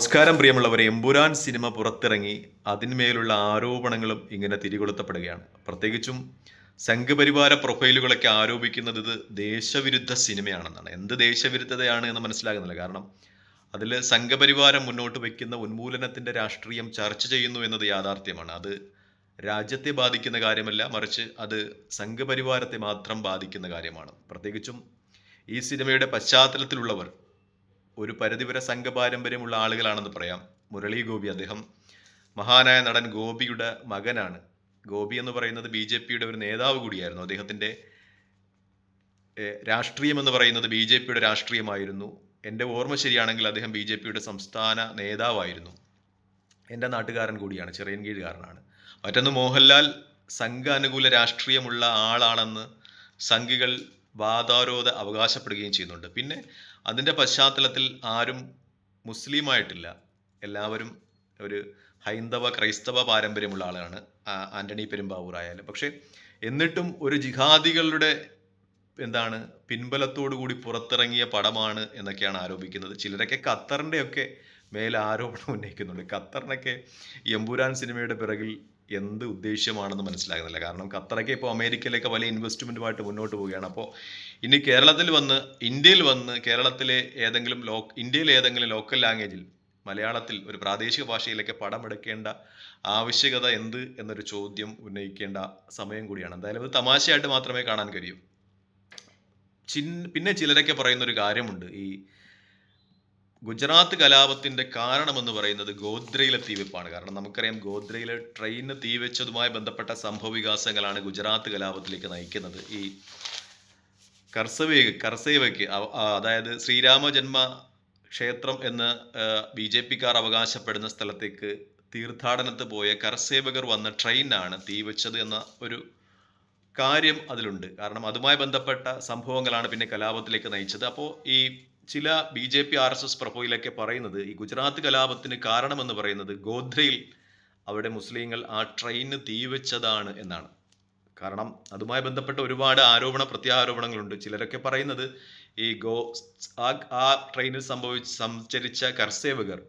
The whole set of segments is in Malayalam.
നമസ്കാരം പ്രിയമുള്ളവരെ. എമ്പുരാൻ സിനിമ പുറത്തിറങ്ങി അതിന്മേലുള്ള ആരോപണങ്ങളും ഇങ്ങനെ തിരികൊളുത്തപ്പെടുകയാണ്. പ്രത്യേകിച്ചും സംഘപരിവാര പ്രൊഫൈലുകളൊക്കെ ആരോപിക്കുന്നത് ഇത് ദേശവിരുദ്ധ സിനിമയാണെന്നാണ്. എന്ത് ദേശവിരുദ്ധതയാണ് എന്ന് മനസ്സിലാകുന്നില്ല. കാരണം അതിൽ സംഘപരിവാരം മുന്നോട്ട് വയ്ക്കുന്ന ഉന്മൂലനത്തിന്റെ രാഷ്ട്രീയം ചർച്ച ചെയ്യുന്നു എന്നത് യാഥാർത്ഥ്യമാണ്. അത് രാജ്യത്തെ ബാധിക്കുന്ന കാര്യമല്ല മറിച്ച് അത് സംഘപരിവാരത്തെ മാത്രം ബാധിക്കുന്ന കാര്യമാണ്. പ്രത്യേകിച്ചും ഈ സിനിമയുടെ പശ്ചാത്തലത്തിലുള്ളവർ ഒരു പരിധിവരെ സംഘപാരമ്പര്യമുള്ള ആളുകളാണെന്ന് പറയാം. മുരളി ഗോപി അദ്ദേഹം മഹാനായ നടൻ ഗോപിയുടെ മകനാണ്. ഗോപി എന്ന് പറയുന്നത് ബി ജെ പിയുടെ ഒരു നേതാവ് കൂടിയായിരുന്നു. അദ്ദേഹത്തിന്റെ രാഷ്ട്രീയം എന്ന് പറയുന്നത് ബി ജെ പിയുടെ രാഷ്ട്രീയമായിരുന്നു. എന്റെ ഓർമ്മ ശരിയാണെങ്കിൽ അദ്ദേഹം ബി ജെ പിയുടെ സംസ്ഥാന നേതാവായിരുന്നു. എന്റെ നാട്ടുകാരൻ കൂടിയാണ് ചെറിയൻകീഴുകാരനാണ്. മറ്റൊന്ന് മോഹൻലാൽ സംഘ അനുകൂല രാഷ്ട്രീയമുള്ള ആളാണെന്ന് സംഘികൾ വാദാരോധ അവകാശപ്പെടുകയും ചെയ്യുന്നുണ്ട്. പിന്നെ അതിന്റെ പശ്ചാത്തലത്തിൽ ആരും മുസ്ലിമായിട്ടില്ല. എല്ലാവരും ഒരു ഹൈന്ദവ ക്രൈസ്തവ പാരമ്പര്യമുള്ള ആളാണ് ആന്റണി പെരുമ്പാവൂർ ആയാലും. പക്ഷേ എന്നിട്ടും ഒരു ജിഹാദികളുടെ എന്താണ് പിൻബലത്തോടു കൂടി പുറത്തിറങ്ങിയ പടമാണ് എന്നൊക്കെയാണ് ആരോപിക്കുന്നത്. ചിലരൊക്കെ ഖത്തറിന്റെയൊക്കെ മേലാരോപണം ഉന്നയിക്കുന്നുണ്ട്. ഖത്തറിനൊക്കെ എമ്പുരാൻ സിനിമയുടെ പിറകിൽ എന്ത് ഉദ്ദേശ്യമാണെന്ന് മനസ്സിലാകുന്നില്ല. കാരണം ഖത്തറൊക്കെ ഇപ്പോൾ അമേരിക്കയിലേക്ക് വലിയ ഇൻവെസ്റ്റ്മെന്റുമായിട്ട് മുന്നോട്ട് പോവുകയാണ്. അപ്പോൾ ഇനി കേരളത്തിൽ വന്ന് ഇന്ത്യയിൽ വന്ന് കേരളത്തിലെ ഏതെങ്കിലും ലോ ഇന്ത്യയിലെ ഏതെങ്കിലും ലോക്കൽ ലാംഗ്വേജിൽ മലയാളത്തിൽ ഒരു പ്രാദേശിക ഭാഷയിലേക്ക് പടം എടുക്കേണ്ട ആവശ്യകത എന്ത് എന്നൊരു ചോദ്യം ഉന്നയിക്കേണ്ട സമയം കൂടിയാണ്. എന്തായാലും അത് തമാശയായിട്ട് മാത്രമേ കാണാൻ കഴിയൂ. ചിൻ പിന്നെ ചിലരൊക്കെ പറയുന്ന ഒരു കാര്യമുണ്ട്. ഈ ഗുജറാത്ത് കലാപത്തിന്റെ കാരണമെന്ന് പറയുന്നത് ഗോദ്രയിലെ തീവെപ്പാണ്. കാരണം നമുക്കറിയാം ഗോദ്രയിലെ ട്രെയിന് തീവെച്ചതുമായി ബന്ധപ്പെട്ട സംഭവ വികാസങ്ങളാണ് ഗുജറാത്ത് കലാപത്തിലേക്ക് നയിക്കുന്നത്. ഈ കർസവേ കർസേവയ്ക്ക് അതായത് ശ്രീരാമ ജന്മ ക്ഷേത്രം എന്ന് ബി ജെ പിക്കാർ അവകാശപ്പെടുന്ന സ്ഥലത്തേക്ക് തീർത്ഥാടനത്ത് പോയ കർസേവകർ വന്ന ട്രെയിനാണ് തീവെച്ചത് എന്ന ഒരു കാര്യം അതിലുണ്ട്. കാരണം അതുമായി ബന്ധപ്പെട്ട സംഭവങ്ങളാണ് പിന്നെ കലാപത്തിലേക്ക് നയിച്ചത്. അപ്പോൾ ഈ ചില B J P R S S പ്രൊഫൈലൊക്കെ പറയുന്നത് ഈ ഗുജറാത്ത് കലാപത്തിന് കാരണമെന്ന് പറയുന്നത് ഗോദ്രയിൽ അവിടെ മുസ്ലിങ്ങൾ ആ ട്രെയിന് തീവച്ചതാണ് എന്നാണ്. കാരണം അതുമായി ബന്ധപ്പെട്ട ഒരുപാട് ആരോപണ പ്രത്യാരോപണങ്ങളുണ്ട്. ചിലരൊക്കെ പറയുന്നത് ഈ ഗോ ആ ട്രെയിനിൽ സംഭവിച്ച് സഞ്ചരിച്ച കർസേവകർ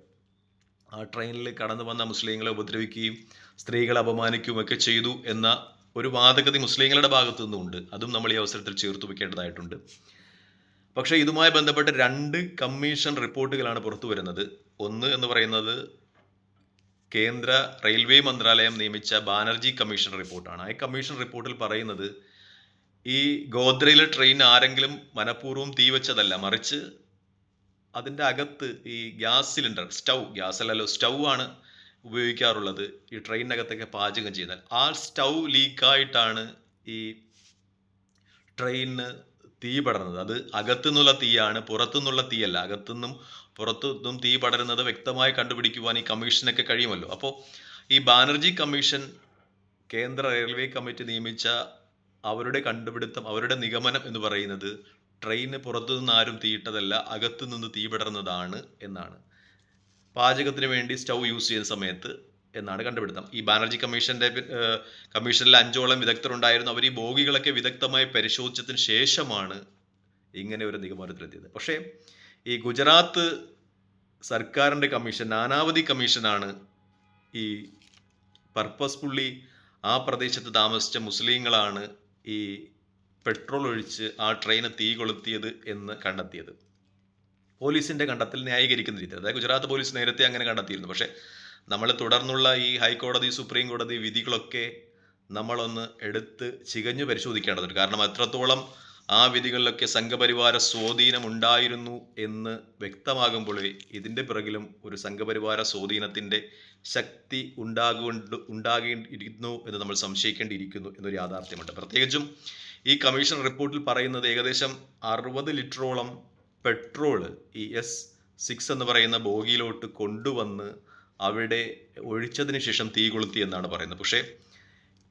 ആ ട്രെയിനിൽ കടന്നു വന്ന മുസ്ലിങ്ങളെ ഉപദ്രവിക്കുകയും സ്ത്രീകളെ അപമാനിക്കുകയും ഒക്കെ ചെയ്തു എന്ന ഒരു വാദഗതി മുസ്ലിങ്ങളുടെ ഭാഗത്തു നിന്നുണ്ട് അതും നമ്മൾ ഈ അവസരത്തിൽ ചേർത്ത് വെക്കേണ്ടതായിട്ടുണ്ട് പക്ഷേ ഇതുമായി ബന്ധപ്പെട്ട് രണ്ട് കമ്മീഷൻ റിപ്പോർട്ടുകളാണ് പുറത്തു വരുന്നത്. ഒന്ന് എന്ന് പറയുന്നത് കേന്ദ്ര റെയിൽവേ മന്ത്രാലയം നിയമിച്ച ബാനർജി കമ്മീഷൻ റിപ്പോർട്ടാണ്. ആ കമ്മീഷൻ റിപ്പോർട്ടിൽ പറയുന്നത് ഈ ഗോദ്രയിലെ ട്രെയിൻ ആരെങ്കിലും മനഃപൂർവം തീവച്ചതല്ല മറിച്ച് അതിന്റെ അകത്ത് ഈ ഗ്യാസ് സിലിണ്ടർ സ്റ്റൗ ഗ്യാസ് അല്ലല്ലോ സ്റ്റൗ ആണ് ഉപയോഗിക്കാറുള്ളത് ഈ ട്രെയിനിനകത്തൊക്കെ പാചകം ചെയ്താൽ ആ സ്റ്റൗ ലീക്കായിട്ടാണ് ഈ ട്രെയിനിന് തീ പടർന്നത് അത് അകത്തുനിന്നുള്ള തീയാണ് പുറത്തുനിന്നുള്ള തീയല്ല. അകത്തുനിന്നും പുറത്തുനിന്നും തീ പടരുന്നത് വ്യക്തമായി കണ്ടുപിടിക്കുവാൻ ഈ കമ്മീഷനൊക്കെ കഴിയുമല്ലോ. അപ്പോൾ ഈ ബാനർജി കമ്മീഷൻ കേന്ദ്ര റെയിൽവേ കമ്മിറ്റി നിയമിച്ച അവരുടെ കണ്ടുപിടുത്തം അവരുടെ നിഗമനം എന്ന് പറയുന്നത് ട്രെയിന് പുറത്തുനിന്ന് ആരും തീയിട്ടതല്ല അകത്തു നിന്ന് തീ പടർന്നതാണ് എന്നാണ്. പാചകത്തിന് വേണ്ടി സ്റ്റൗ യൂസ് ചെയ്യുന്ന സമയത്ത് എന്നാണ് കണ്ടുപിടുത്തം. ഈ ബാനർജി കമ്മീഷന്റെ കമ്മീഷനിൽ അഞ്ചോളം വിദഗ്ധരുണ്ടായിരുന്നു. അവർ ഈ ബോഗികളൊക്കെ വിദഗ്ധമായി പരിശോധിച്ചതിന് ശേഷമാണ് ഇങ്ങനെ ഒരു നിഗമനത്തിലെത്തിയത്. പക്ഷേ ഈ ഗുജറാത്ത് സർക്കാരിന്റെ കമ്മീഷൻ നാനാവധി കമ്മീഷനാണ് ഈ പർപ്പസ്ഫുള്ളി ആ പ്രദേശത്ത് താമസിച്ച മുസ്ലിങ്ങളാണ് ഈ പെട്രോൾ ഒഴിച്ച് ആ ട്രെയിന് തീ കൊളുത്തിയത് എന്ന് കണ്ടെത്തിയത്. പോലീസിന്റെ കണ്ടെത്തൽ ന്യായീകരിക്കുന്ന രീതി അതായത് ഗുജറാത്ത് പോലീസ് നേരത്തെ അങ്ങനെ കണ്ടെത്തിയിരുന്നു. പക്ഷേ നമ്മൾ തുടർന്നുള്ള ഈ ഹൈക്കോടതി സുപ്രീം കോടതി വിധികളൊക്കെ നമ്മളൊന്ന് എടുത്ത് ചികഞ്ഞു പരിശോധിക്കേണ്ടതുണ്ട്. കാരണം എത്രത്തോളം ആ വിധികളിലൊക്കെ സംഘപരിവാര സ്വാധീനം ഉണ്ടായിരുന്നു എന്ന് വ്യക്തമാകുമ്പോഴേ ഇതിന്റെ പിറകിലും ഒരു സംഘപരിവാര സ്വാധീനത്തിന്റെ ശക്തി ഉണ്ടാകൊണ്ട് ഉണ്ടാകേണ്ടിയിരിക്കുന്നു എന്ന് നമ്മൾ സംശയിക്കേണ്ടിയിരിക്കുന്നു എന്നൊരു യാഥാർത്ഥ്യമുണ്ട്. പ്രത്യേകിച്ചും ഈ കമ്മീഷൻ റിപ്പോർട്ടിൽ പറയുന്നത് ഏകദേശം അറുപത് ലിറ്ററോളം പെട്രോൾ ഈ എസ് സിക്സ് എന്ന് പറയുന്ന ബോഗിയിലോട്ട് കൊണ്ടുവന്ന് അവിടെ ഒഴിച്ചതിന് ശേഷം തീ കൊളുത്തി എന്നാണ് പറയുന്നത്. പക്ഷേ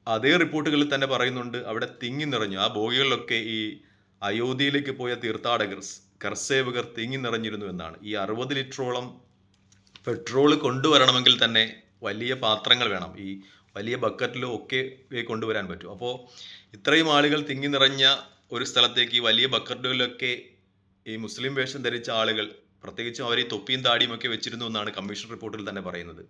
അതേ റിപ്പോർട്ടുകളിൽ തന്നെ പറയുന്നുണ്ട് അവിടെ തിങ്ങി നിറഞ്ഞു. ആ ബോഗികളിലൊക്കെ ഈ അയോധ്യയിലേക്ക് പോയ തീർത്ഥാടകർ കർസേവകർ തിങ്ങി നിറഞ്ഞിരുന്നു എന്നാണ്. ഈ അറുപത് ലിറ്ററോളം പെട്രോൾ കൊണ്ടുവരണമെങ്കിൽ തന്നെ വലിയ പാത്രങ്ങൾ വേണം. ഈ വലിയ ബക്കറ്റിലോ ഒക്കെ കൊണ്ടുവരാൻ പറ്റും. അപ്പോൾ ഇത്രയും ആളുകൾ തിങ്ങി നിറഞ്ഞ ഒരു സ്ഥലത്തേക്ക് വലിയ ബക്കറ്റുകളിലൊക്കെ ഈ മുസ്ലിം വേഷം ധരിച്ച ആളുകൾ പ്രത്യേകിച്ചും അവർ ഈ തൊപ്പിയും താടിയും ഒക്കെ വെച്ചിരുന്നു എന്നാണ് കമ്മീഷൻ റിപ്പോർട്ടിൽ തന്നെ പറയുന്നത്.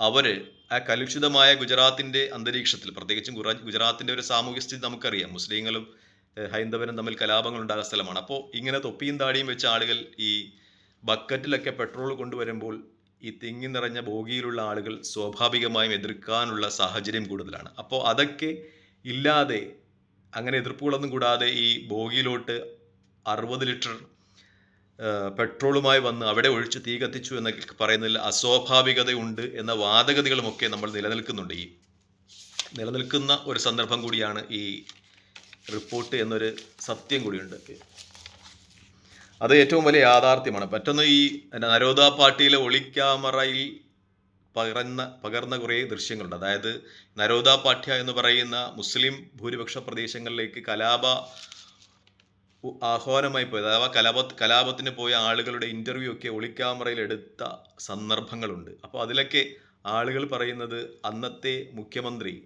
അവർ ആ കലുഷിതമായ ഗുജറാത്തിന്റെ അന്തരീക്ഷത്തിൽ പ്രത്യേകിച്ചും ഗുജറാത്തിന്റെ ഒരു സാമൂഹ്യ സ്ഥിതി നമുക്കറിയാം. മുസ്ലിങ്ങളും ഹൈന്ദവനും തമ്മിൽ കലാപങ്ങൾ ഉണ്ടാകുന്ന സ്ഥലമാണ്. അപ്പോൾ ഇങ്ങനെ തൊപ്പിയും താടിയും വെച്ച ആളുകൾ ഈ ബക്കറ്റിലൊക്കെ പെട്രോൾ കൊണ്ടുവരുമ്പോൾ ഈ തിങ്ങി നിറഞ്ഞ ബോഗിയിലുള്ള ആളുകൾ സ്വാഭാവികമായും എതിർക്കാനുള്ള സാഹചര്യം കൂടുതലാണ്. അപ്പോൾ അതൊക്കെ ഇല്ലാതെ അങ്ങനെ എതിർപ്പുകളൊന്നും കൂടാതെ ഈ ബോഗിയിലോട്ട് അറുപത് ലിറ്റർ പെട്രോളുമായി വന്ന് അവിടെ ഒഴിച്ച് തീ കത്തിച്ചു എന്നൊക്കെ പറയുന്നതിൽ അസ്വാഭാവികതയുണ്ട് എന്ന വാദഗതികളുമൊക്കെ നമ്മൾ നിലനിൽക്കുന്നുണ്ട്. ഈ നിലനിൽക്കുന്ന ഒരു സന്ദർഭം കൂടിയാണ് ഈ റിപ്പോർട്ട് എന്നൊരു സത്യം കൂടിയുണ്ട്. അത് ഏറ്റവും വലിയ യാഥാർത്ഥ്യമാണ്. മറ്റൊന്ന് ഈ നരോദ പാർട്ടിയിലെ ഒളിക്യാമറയിൽ പകർന്ന പകർന്ന കുറേ ദൃശ്യങ്ങളുണ്ട്. അതായത് നരോദ പാഠ്യ എന്ന് പറയുന്ന മുസ്ലിം ഭൂരിപക്ഷ പ്രദേശങ്ങളിലേക്ക് കലാപ ആഹ്വാനമായി പോയത്. അഥവാ കലാപ കലാപത്തിന് പോയ ആളുകളുടെ ഇന്റർവ്യൂ ഒക്കെ ഒളിക്യാമറയിൽ എടുത്ത സന്ദർഭങ്ങളുണ്ട്. അപ്പോൾ അതിലൊക്കെ ആളുകൾ പറയുന്നത് അന്നത്തെ മുഖ്യമന്ത്രി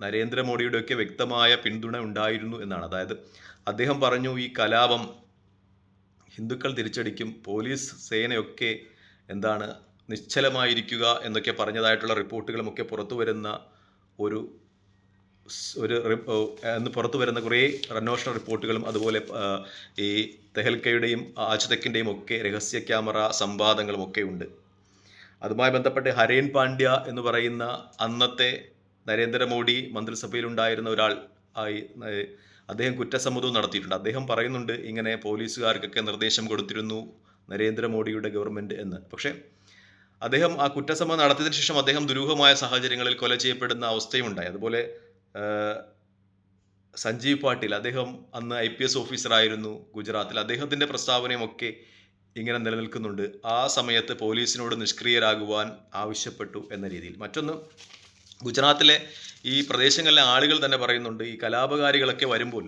നരേന്ദ്രമോദിയുടെ ഒക്കെ വ്യക്തമായ പിന്തുണ ഉണ്ടായിരുന്നു എന്നാണ്. അതായത് അദ്ദേഹം പറഞ്ഞു ഈ കലാപം ഹിന്ദുക്കൾ തിരിച്ചടിക്കും പോലീസ് സേനയൊക്കെ എന്താണ് നിശ്ചലമായിരിക്കുക എന്നൊക്കെ പറഞ്ഞതായിട്ടുള്ള റിപ്പോർട്ടുകളുമൊക്കെ പുറത്തു വരുന്ന ഒരു ഒരു എന്ന് പുറത്തു വരുന്ന കുറേ അന്വേഷണ റിപ്പോർട്ടുകളും അതുപോലെ ഈ തെഹൽക്കയുടെയും ആച്ചുതക്കിന്റെയും ഒക്കെ രഹസ്യ ക്യാമറ സംവാദങ്ങളും ഒക്കെ ഉണ്ട്. അതുമായി ബന്ധപ്പെട്ട് ഹരേൻ പാണ്ഡ്യ എന്ന് പറയുന്ന അന്നത്തെ നരേന്ദ്രമോദി മന്ത്രിസഭയിലുണ്ടായിരുന്ന ഒരാൾ ആയി അദ്ദേഹം കുറ്റസമ്മതവും നടത്തിയിട്ടുണ്ട്. അദ്ദേഹം പറയുന്നുണ്ട് ഇങ്ങനെ പോലീസുകാർക്കൊക്കെ നിർദ്ദേശം കൊടുത്തിരുന്നു നരേന്ദ്രമോദിയുടെ ഗവൺമെന്റ് എന്ന്. പക്ഷേ അദ്ദേഹം ആ കുറ്റസമ്മതം നടത്തിയതിനു ശേഷം അദ്ദേഹം ദുരൂഹമായ സാഹചര്യങ്ങളിൽ കൊല ചെയ്യപ്പെടുന്ന അവസ്ഥയും ഉണ്ടായി അതുപോലെ സഞ്ജീവ് പാട്ടീൽ അദ്ദേഹം അന്ന് ഐ പി എസ് ഓഫീസറായിരുന്നു ഗുജറാത്തിൽ. അദ്ദേഹത്തിന്റെ പ്രസ്താവനയും ഒക്കെ ഇങ്ങനെ നിലനിൽക്കുന്നുണ്ട്. ആ സമയത്ത് പോലീസിനോട് നിഷ്ക്രിയരാകുവാൻ ആവശ്യപ്പെട്ടു എന്ന രീതിയിൽ. മറ്റൊന്ന് ഗുജറാത്തിലെ ഈ പ്രദേശങ്ങളിലെ ആളുകൾ തന്നെ പറയുന്നുണ്ട് ഈ കലാപകാരികളൊക്കെ വരുമ്പോൾ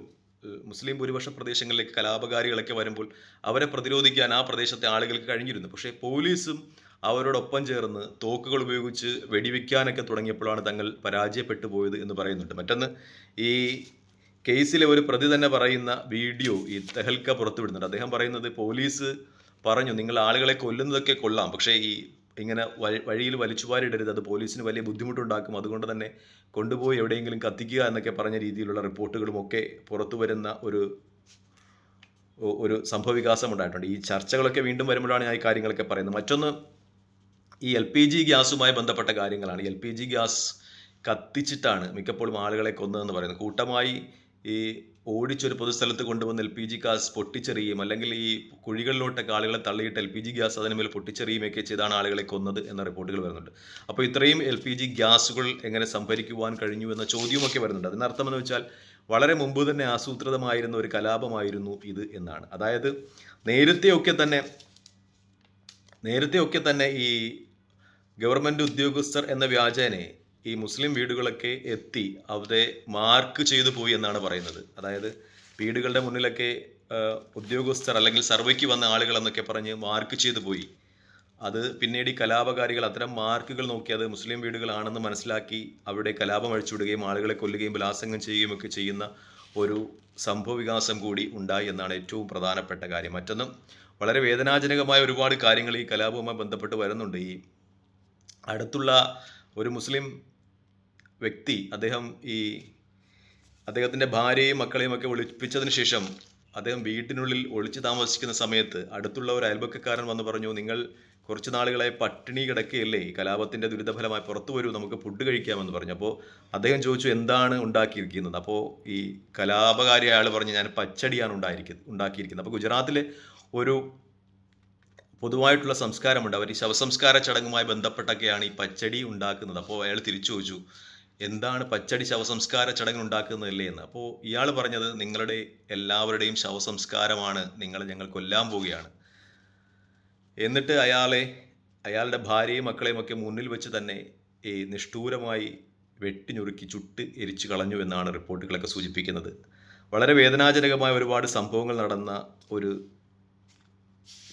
മുസ്ലിം ഭൂരിപക്ഷ പ്രദേശങ്ങളിലേക്ക് കലാപകാരികളൊക്കെ വരുമ്പോൾ അവരെ പ്രതിരോധിക്കാൻ ആ പ്രദേശത്തെ ആളുകൾക്ക് കഴിഞ്ഞിരുന്നു. പക്ഷേ പോലീസും അവരോടൊപ്പം ചേർന്ന് തോക്കുകൾ ഉപയോഗിച്ച് വെടിവെക്കാനൊക്കെ തുടങ്ങിയപ്പോഴാണ് തങ്ങൾ പരാജയപ്പെട്ടു പോയത് എന്ന് പറയുന്നുണ്ട്. മറ്റൊന്ന് ഈ കേസിലെ ഒരു പ്രതി തന്നെ പറയുന്ന വീഡിയോ ഈ തെഹൽക്ക പുറത്തുവിടുന്നുണ്ട്. അദ്ദേഹം പറയുന്നത് പോലീസ് പറഞ്ഞു നിങ്ങൾ ആളുകളെ കൊല്ലുന്നതൊക്കെ കൊള്ളാം. പക്ഷേ ഈ ഇങ്ങനെ വഴി- വഴിയിൽ വലിച്ചുവാരിടരുത് അത് പോലീസിന് വലിയ ബുദ്ധിമുട്ടുണ്ടാക്കും. അതുകൊണ്ട് തന്നെ കൊണ്ടുപോയി എവിടെയെങ്കിലും കത്തിക്കുക എന്നൊക്കെ പറഞ്ഞ രീതിയിലുള്ള റിപ്പോർട്ടുകളും ഒക്കെ പുറത്തു വരുന്ന ഒരു ഒരു സംഭവവികാസം ഉണ്ടായിട്ടുണ്ട്. ഈ ചർച്ചകളൊക്കെ വീണ്ടും വരുമ്പോഴാണ് ഞാൻ ഈ കാര്യങ്ങളൊക്കെ പറയുന്നത്. മറ്റൊന്ന് ഈ എൽ പി ജി ഗ്യാസുമായി ബന്ധപ്പെട്ട കാര്യങ്ങളാണ്. എൽ പി ജി ഗ്യാസ് കത്തിച്ചിട്ടാണ് മിക്കപ്പോഴും ആളുകളെ കൊന്നതെന്ന് പറയുന്നത്. കൂട്ടമായി ഈ ഓടിച്ചൊരു പൊതുസ്ഥലത്ത് കൊണ്ടുവന്ന് എൽ പി ജി ഗ്യാസ് പൊട്ടിച്ചെറിയുകയും അല്ലെങ്കിൽ ഈ കുഴികളിലോട്ടൊക്കെ ആളുകളെ തള്ളിയിട്ട് എൽ പി ജി ഗ്യാസ് അതിന് മേൽ പൊട്ടിച്ചെറിയുമൊക്കെ ചെയ്താണ് ആളുകളെ കൊന്നത് എന്ന റിപ്പോർട്ടുകൾ വരുന്നുണ്ട്. അപ്പോൾ ഇത്രയും എൽ പി ജി ഗ്യാസുകൾ എങ്ങനെ സംഭരിക്കുവാൻ കഴിഞ്ഞു എന്ന ചോദ്യമൊക്കെ വരുന്നുണ്ട്. അതിനർത്ഥം എന്ന് വെച്ചാൽ വളരെ മുമ്പ് തന്നെ ആസൂത്രിതമായിരുന്ന ഒരു കലാപമായിരുന്നു ഇത് എന്നാണ്. അതായത് നേരത്തെയൊക്കെ തന്നെ നേരത്തെയൊക്കെ തന്നെ ഈ ഗവൺമെന്റ് ഉദ്യോഗസ്ഥർ എന്ന വ്യാജേനെ ഈ മുസ്ലിം വീടുകളൊക്കെ എത്തി അവരെ മാർക്ക് ചെയ്തു പോയി എന്നാണ് പറയുന്നത്. അതായത് വീടുകളുടെ മുന്നിലൊക്കെ ഉദ്യോഗസ്ഥർ അല്ലെങ്കിൽ സർവേക്ക് വന്ന ആളുകൾ എന്നൊക്കെ പറഞ്ഞ് മാർക്ക് ചെയ്തു പോയി. അത് പിന്നീട് ഈ കലാപകാരികൾ അത്തരം മാർക്കുകൾ നോക്കി അത് മുസ്ലിം വീടുകളാണെന്ന് മനസ്സിലാക്കി അവിടെ കലാപം അഴിച്ചുവിടുകയും ആളുകളെ കൊല്ലുകയും ബലാത്സംഗം ചെയ്യുകയും ഒക്കെ ചെയ്യുന്ന ഒരു സംഭവ വികാസം കൂടി ഉണ്ടായി എന്നാണ് ഏറ്റവും പ്രധാനപ്പെട്ട കാര്യം. മറ്റൊന്നും വളരെ വേദനാജനകമായ ഒരുപാട് കാര്യങ്ങൾ ഈ കലാപവുമായി ബന്ധപ്പെട്ട് വരുന്നുണ്ട്. ഈ അടുത്തുള്ള ഒരു മുസ്ലിം വ്യക്തി അദ്ദേഹം ഈ അദ്ദേഹത്തിന്റെ ഭാര്യയും മക്കളെയും ഒക്കെ ഒളിപ്പിച്ചതിന് ശേഷം അദ്ദേഹം വീട്ടിനുള്ളിൽ ഒളിച്ച് താമസിക്കുന്ന സമയത്ത് അടുത്തുള്ള ഒരു അയൽപക്കക്കാരൻ വന്ന് പറഞ്ഞു നിങ്ങൾ കുറച്ച് നാളുകളായി പട്ടിണി കിടക്കുകയല്ലേ ഈ കലാപത്തിന്റെ ദുരിതഫലമായി പുറത്തു വരൂ നമുക്ക് ഫുഡ് കഴിക്കാമെന്ന് പറഞ്ഞു. അപ്പോൾ അദ്ദേഹം ചോദിച്ചു എന്താണ് ഉണ്ടാക്കിയിരിക്കുന്നത്? അപ്പോൾ ഈ കലാപകാരി അയാൾ പറഞ്ഞു ഞാൻ പച്ചടിയാണ് ഉണ്ടായിരിക്കുന്നത് ഉണ്ടാക്കിയിരിക്കുന്നത്. അപ്പോൾ ഗുജറാത്തിലെ ഒരു പൊതുവായിട്ടുള്ള സംസ്കാരമുണ്ട്. അവർ ഈ ശവസംസ്കാര ചടങ്ങുമായി ബന്ധപ്പെട്ടൊക്കെയാണ് ഈ പച്ചടി ഉണ്ടാക്കുന്നത്. അപ്പോൾ അയാൾ തിരിച്ചു ചോദിച്ചു എന്താണ് പച്ചടി ശവസംസ്കാര ചടങ്ങ് ഉണ്ടാക്കുന്നതല്ലേ? എന്ന്. അപ്പോൾ ഇയാൾ പറഞ്ഞത് നിങ്ങളുടെ എല്ലാവരുടെയും ശവസംസ്കാരമാണ്. നിങ്ങൾ ഞങ്ങൾ കൊല്ലാൻ പോവുകയാണ്. എന്നിട്ട് അയാളെ അയാളുടെ ഭാര്യയും മക്കളെയും ഒക്കെ മുന്നിൽ വെച്ച് തന്നെ ഈ നിഷ്ഠൂരമായി വെട്ടിഞ്ഞുറുക്കി ചുട്ട് എരിച്ചു കളഞ്ഞു എന്നാണ് റിപ്പോർട്ടുകളൊക്കെ സൂചിപ്പിക്കുന്നത്. വളരെ വേദനാജനകമായ ഒരുപാട് സംഭവങ്ങൾ നടന്ന ഒരു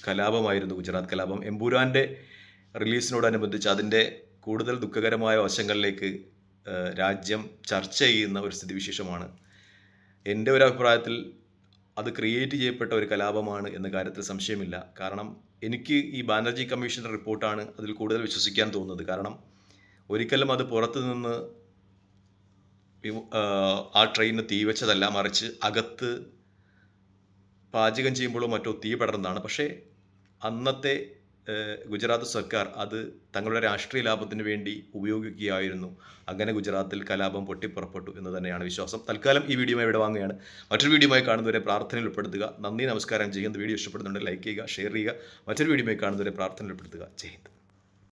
കലാപമായിരുന്നു ഗുജറാത്ത് കലാപം. എമ്പുരാന്റെ റിലീസിനോടനുബന്ധിച്ച് അതിന്റെ കൂടുതൽ ദുഃഖകരമായ വശങ്ങളിലേക്ക് രാജ്യം ചർച്ച ചെയ്യുന്ന ഒരു സ്ഥിതിവിശേഷമാണ്. എന്റെ ഒരു അഭിപ്രായത്തിൽ അത് ക്രിയേറ്റ് ചെയ്യപ്പെട്ട ഒരു കലാപമാണ് എന്ന കാര്യത്തിൽ സംശയമില്ല. കാരണം എനിക്ക് ഈ ബാനർജി കമ്മീഷന്റെ റിപ്പോർട്ടാണ് അതിൽ കൂടുതൽ വിശ്വസിക്കാൻ തോന്നുന്നത്. കാരണം ഒരിക്കലും അത് പുറത്തു നിന്ന് ആ, ആ ട്രെയിനിന് തീ വെച്ചതല്ല. മറിച്ച് അകത്ത് പാചകം ചെയ്യുമ്പോഴോ മറ്റോ തീ പടർന്നതാണ്. പക്ഷേ അന്നത്തെ ഗുജറാത്ത് സർക്കാർ അത് തങ്ങളുടെ രാഷ്ട്രീയ ലാഭത്തിന് വേണ്ടി ഉപയോഗിക്കുകയായിരുന്നു. അങ്ങനെ ഗുജറാത്തിൽ കലാപം പൊട്ടിപ്പുറപ്പെട്ടു എന്ന് തന്നെയാണ് വിശ്വാസം. തൽക്കാലം ഈ വീഡിയോ ഇവിടെ വാങ്ങുകയാണ്. മറ്റൊരു വീഡിയോയുമായി കാണുന്നവരെ പ്രാർത്ഥനയിൽ ഉൾപ്പെടുത്തുക. നന്ദി നമസ്കാരം. ചെയ്യുന്ന വീഡിയോ ഇഷ്ടപ്പെടുന്നുണ്ട് ലൈക്ക് ചെയ്യുക ഷെയർ ചെയ്യുക. മറ്റൊരു വീഡിയോയുമായി കാണുന്നവരെ പ്രാർത്ഥനയിൽ ഉൾപ്പെടുത്തുക. ജയ്